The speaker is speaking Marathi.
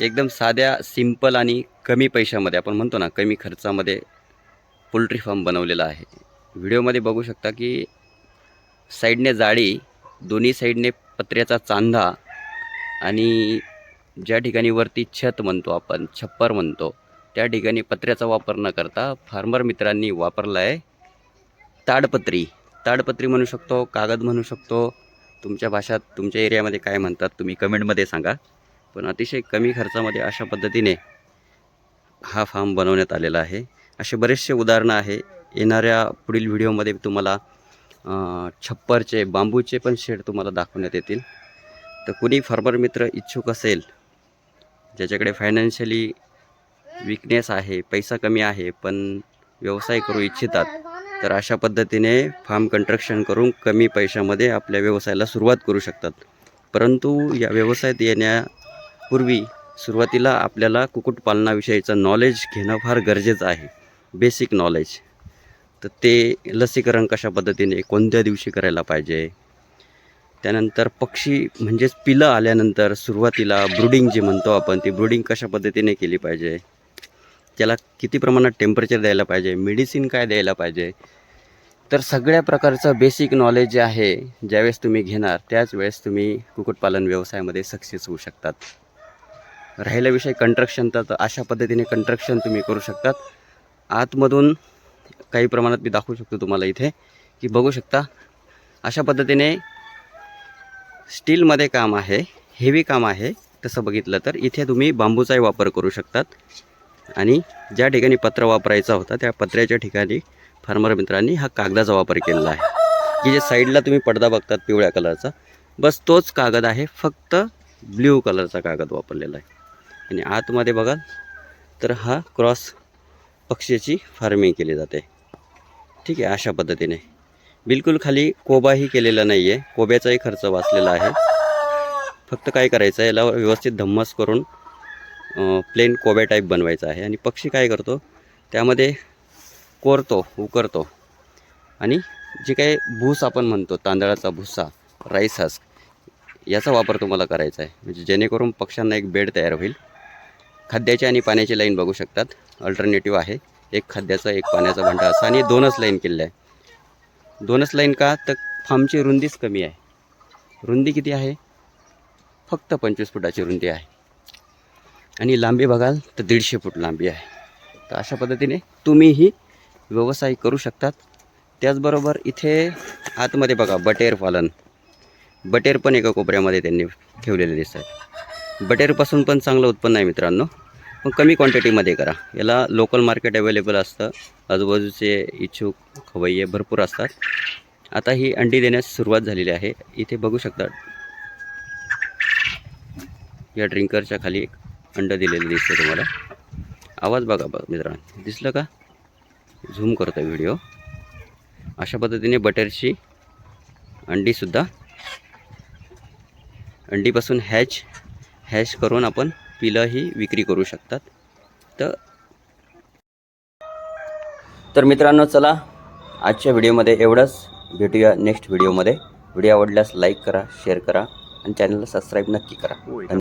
एकदम साध्या सिंपल आणि कमी पैशामध्ये आपण म्हणतो ना कमी खर्चामध्ये पोल्ट्री फार्म बनवलेला आहे. व्हिडिओमध्ये बघू शकता की साईडने जाळी दोन्ही साईडने पत्र्याचा चांदा आणि ज्या ठिकाणी वरती छत म्हणतो आपण छप्पर म्हणतो त्या ठिकाणी पत्र्याचा वापर न करता फार्मर मित्रांनी वापरला आहे ताडपत्री. ताडपत्री म्हणू शकतो कागद म्हणू शकतो. तुमच्या भाषात तुमच्या एरियामध्ये काय म्हणतात तुम्ही कमेंटमध्ये सांगा. पण अतिशय कमी खर्चामध्ये अशा पद्धतीने हा फार्म बनवण्यात आलेला आहे. असे बरेचसे उदाहरणं आहे. येणाऱ्या पुढील व्हिडिओमध्ये तुम्हाला छप्परचे बांबूचे पण शेड तुम्हाला दाखवण्यात येतील. तर कुणी फार्मर मित्र इच्छुक असेल ज्याच्याकडे फायनान्शियली विकनेस आहे पैसा कमी आहे पण व्यवसाय करू इच्छितात तर अशा पद्धतीने फार्म कंस्ट्रक्शन करून कमी पैशामध्ये आपल्या व्यवसायाला सुरुवात करू शकतात. परंतु या व्यवसायात येण्या पूर्वी सुरुवातीला आपल्याला कुक्कुटपालनाविषयीचं नॉलेज घेणं फार गरजेचं आहे. बेसिक नॉलेज तर ते लसीकरण कशा पद्धतीने कोणत्या दिवशी करायला पाहिजे? त्यानंतर पक्षी म्हणजेच पिलं आल्यानंतर सुरुवातीला ब्रुडिंग जे म्हणतो आपण ती ब्रुडिंग कशा पद्धतीने केली पाहिजे? त्याला किती प्रमाणात टेम्परेचर द्यायला पाहिजे? मेडिसिन काय द्यायला पाहिजे? तर सगळ्या प्रकारचं बेसिक नॉलेज जे आहे ज्यावेळेस तुम्ही घेणार त्याच वेळेस तुम्ही कुक्कुटपालन व्यवसायामध्ये सक्सेस होऊ शकतात. राहिला विषय कंट्रक्शनचा तर अशा पद्धतीने कंट्रक्शन तुम्ही करू शकतात. आतमधून काही प्रमाणात मी दाखवू शकतो तुम्हाला इथे की बघू शकता अशा पद्धतीने स्टीलमध्ये काम आहे हेवी काम आहे तसं बघितलं तर इथे तुम्ही बांबूचाही वापर करू शकतात. आणि ज्या ठिकाणी पत्र वापरायचा होता त्या पत्र्याच्या ठिकाणी फार्मर मित्रांनी हा कागदाचा वापर केलेला आहे. की जे साईडला तुम्ही पडदा बघतात पिवळ्या कलरचा बस तोच कागद आहे फक्त ब्ल्यू कलरचा कागद वापरलेला आहे. आणि आतमध्ये बघाल तर हा क्रॉस पक्षीची फार्मिंग केली जाते. ठीक आहे अशा पद्धतीने. बिलकुल खाली कोबाही केलेला नाही आहे कोब्याचाही खर्च वाचलेला आहे. फक्त काय करायचं आहे याला व्यवस्थित धम्मस करून प्लेन कोब्या टाईप बनवायचा आहे. आणि पक्षी काय करतो त्यामध्ये कोरतो उकरतो. आणि जे काही भूस आपण म्हणतो तांदळाचा भुसा राईस हस्क याचा वापर तुम्हाला करायचा आहे. म्हणजे जेणेकरून पक्ष्यांना एक बेड तयार होईल. खाद्याची आणि पाण्याची लाईन बघू शकतात. अल्टरनेटिव्ह आहे. एक खाद्याचा एक पाण्याचा भांडा असा आणि दोनच लाईन केलेलं आहे दोनच लाईन का? तर फार्मची रुंदीच कमी आहे. रुंदी किती आहे? फक्त पंचवीस फुटाची रुंदी आहे. आणि लांबी बघाल तर दीडशे फूट लांबी आहे. तर अशा पद्धतीने तुम्हीही व्यवसाय करू शकतात. त्याचबरोबर इथे आतमध्ये बघा बटेर पालन. बटेर पण एका कोपऱ्यामध्ये त्यांनी ठेवलेले दिसतात. बटेरपासून पण चांगलं उत्पन्न आहे मित्रांनो. पण कमी क्वांटिटीमध्ये करा. याला लोकल मार्केट अवेलेबल असतं. आजूबाजूचे इच्छुक खवय्ये भरपूर असतात. आता ही अंडी देण्यास सुरुवात झालेली आहे. इथे बघू शकता. या ड्रिंकरच्या खाली एक अंड दिलेलं दिसतं तुम्हाला. आवाज बघा बघा मित्रांनो. दिसलं का? झूम करतो व्हिडिओ. अशा पद्धतीने बटरची अंडीसुद्धा अंडीपासून हॅच हॅश करून आपण पिलंही विक्री करू शकतात. तर तर मित्रांनो चला आजच्या व्हिडिओमध्ये एवढंच. भेटूया नेक्स्ट व्हिडिओमध्ये. व्हिडिओ आवडल्यास लाईक करा शेअर करा आणि चॅनलला सबस्क्राईब नक्की करा.